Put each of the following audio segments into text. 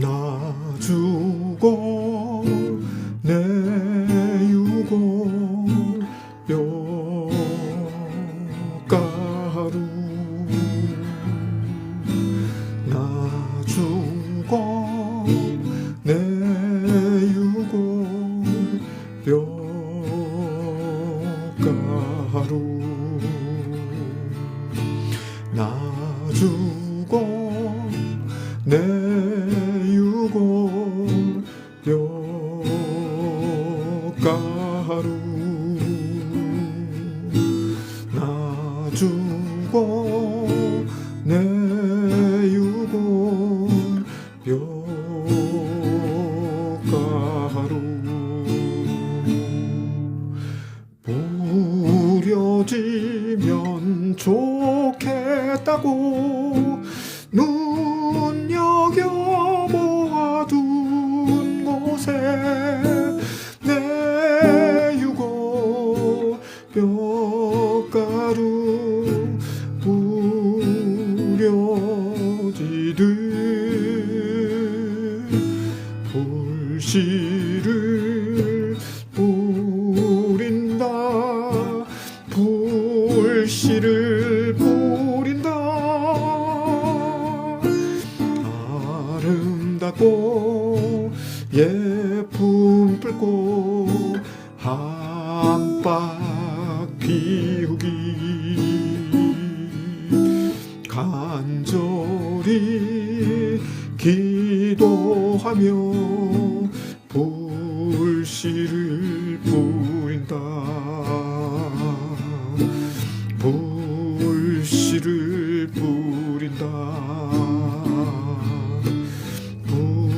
나 주고 내유고 뼈가루 나 주고 내유고 뼈가루 나 주고 내 주고 내유고 뼈가루 부려지면 좋겠다고 눈여겨보아둔 곳에 내유고 뼈가루 씨를 뿌린다. 불씨를 뿌린다. 아름답고 예쁜 불꽃 한박 피우기. 간절히 기도하며 불씨를 뿌린다 불씨를 뿌린다 불씨를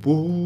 뿌린다.